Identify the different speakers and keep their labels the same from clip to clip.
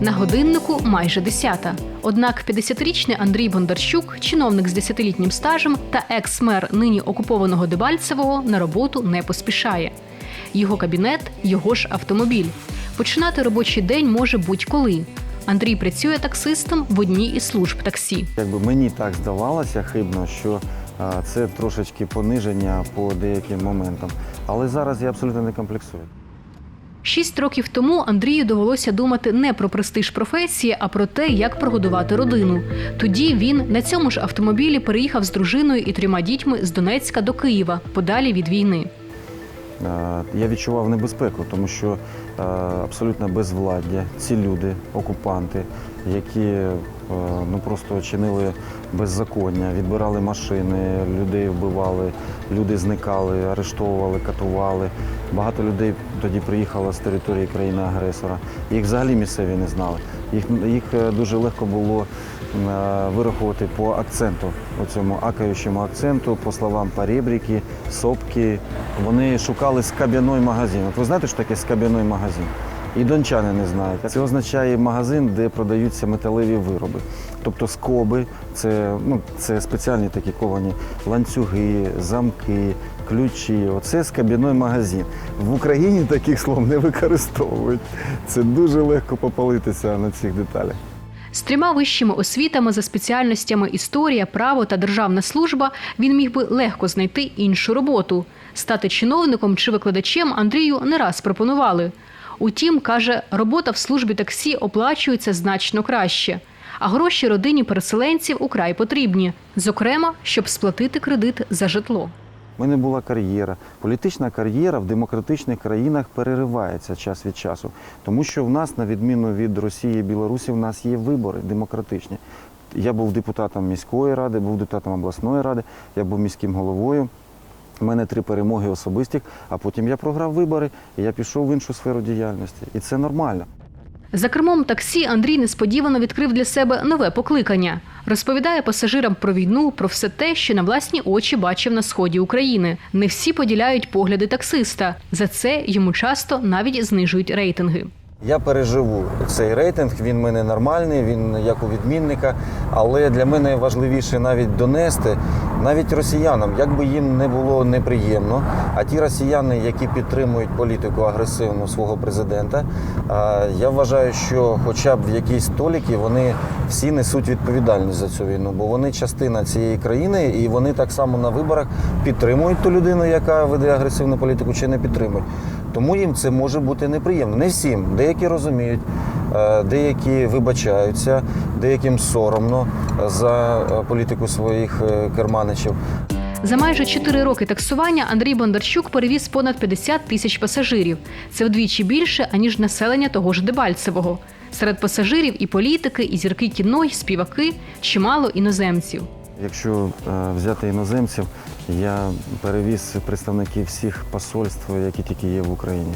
Speaker 1: На годиннику майже десята. Однак 50-річний Андрій Бондарчук, чиновник з 10-літнім стажем та екс-мер нині окупованого Дебальцевого, на роботу не поспішає. Його кабінет його ж автомобіль. Починати робочий день може будь-коли. Андрій працює таксистом в одній із служб таксі.
Speaker 2: Якби мені так здавалося хибно, що це трошечки пониження по деяким моментам. Але зараз я абсолютно не комплексую.
Speaker 1: Шість років тому Андрію довелося думати не про престиж професії, а про те, як прогодувати родину. Тоді він на цьому ж автомобілі переїхав з дружиною і трьома дітьми з Донецька до Києва, подалі від війни.
Speaker 2: Е, Я відчував небезпеку, тому що е, абсолютно безвладдя, ці люди, окупанти, які ну просто чинили беззаконня, відбирали машини, людей вбивали, люди зникали, арештовували, катували. Багато людей тоді приїхало з території країни-агресора. Їх взагалі місцеві не знали. Їх, їх е, дуже легко було е, вирахувати по акценту, оцьому акаючому акценту, по словам поребрики, сопки. Вони шукали скаб'яний магазин. От ви знаєте, що таке скаб'яний магазин? І дончани не знають. Це означає магазин, де продаються металеві вироби. Тобто скоби, це, ну, це спеціальні такі ковані ланцюги, замки, ключі. Оце скаб'яний магазин. В Україні таких слов не використовують. Це дуже легко попалитися на цих деталях.
Speaker 1: З трьома вищими освітами за спеціальностями історія, право та державна служба він міг би легко знайти іншу роботу. Стати чиновником чи викладачем Андрію не раз пропонували. Утім, каже, робота в службі таксі оплачується значно краще. А гроші родині переселенців украй потрібні, зокрема, щоб сплатити кредит за житло.
Speaker 2: У мене була кар'єра. Політична кар'єра в демократичних країнах переривається час від часу, тому що в нас, на відміну від Росії і Білорусі, в нас є вибори демократичні. Я був депутатом міської ради, був депутатом обласної ради, я був міським головою. У мене три перемоги особистих, а потім я програв вибори і я пішов в іншу сферу діяльності. І це нормально.
Speaker 1: За кермом таксі Андрій несподівано відкрив для себе нове покликання. Розповідає пасажирам про війну, про все те, що на власні очі бачив на сході України. Не всі поділяють погляди таксиста. За це йому часто навіть знижують рейтинги.
Speaker 2: Я переживу цей рейтинг. Він в мене нормальний, він як у відмінника. Але для мене важливіше навіть донести навіть росіянам, як би їм не було неприємно. А ті росіяни, які підтримують політику агресивну свого президента, я вважаю, що хоча б в якійсь толіки вони всі несуть відповідальність за цю війну, бо вони частина цієї країни, і вони так само на виборах підтримують ту людину, яка веде агресивну політику, чи не підтримують. Тому їм це може бути неприємно. Не всім. Деякі розуміють, е, деякі вибачаються, деяким соромно за е, політику своїх е, керманичів.
Speaker 1: За майже 4 роки таксування Андрій Бондарчук перевіз понад 50 тисяч пасажирів. Це вдвічі більше, аніж населення того ж Дебальцевого. Серед пасажирів і політики, і зірки кіно, і співаки, чимало іноземців.
Speaker 2: Якщо е, взяти іноземців, я перевіз представників всіх посольств, які тільки є в Україні.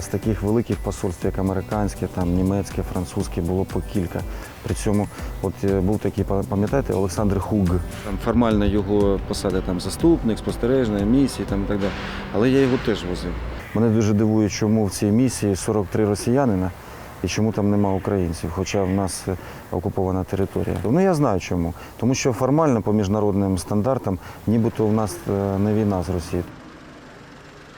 Speaker 2: З таких великих посольств, як американське, там німецьке, французьке, було по кілька. При цьому, от е, був такий, пам'ятаєте, Олександр Хуг. Там формально його посада там заступник, спостережна, місії там і так далі. Але я його теж возив. Мене дуже дивує, чому в цій місії 43 росіянина і чому там нема українців, хоча в нас е, окупована територія. Ну я знаю чому. Тому що формально по міжнародним стандартам, нібито в нас е, не війна з Росією.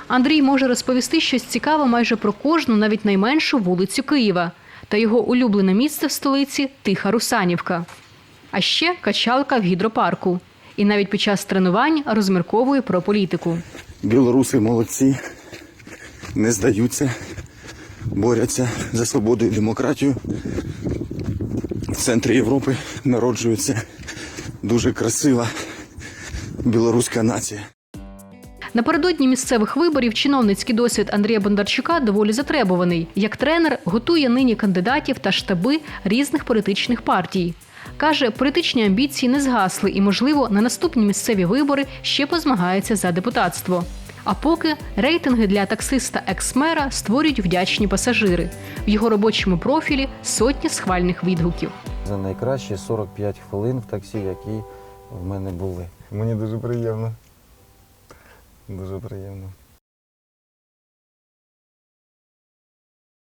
Speaker 1: Андрій може розповісти щось цікаве майже про кожну, навіть найменшу вулицю Києва. Та його улюблене місце в столиці Тиха Русанівка. А ще качалка в гідропарку. І навіть під час тренувань розмірковує про політику.
Speaker 3: Білоруси молодці, не здаються, борються за свободу і демократію. В центрі Європи народжується дуже красива білоруська нація.
Speaker 1: Напередодні місцевих виборів чиновницький досвід Андрія Бондарчука доволі затребуваний. Як тренер готує нині кандидатів та штаби різних політичних партій. Каже, політичні амбіції не згасли і, можливо, на наступні місцеві вибори ще позмагається за депутатство. А поки рейтинги для таксиста екс-мера створюють вдячні пасажири. В його робочому профілі сотні схвальних відгуків.
Speaker 2: За найкращі 45 хвилин в таксі, які в мене були. Мені дуже приємно. Дуже приємно.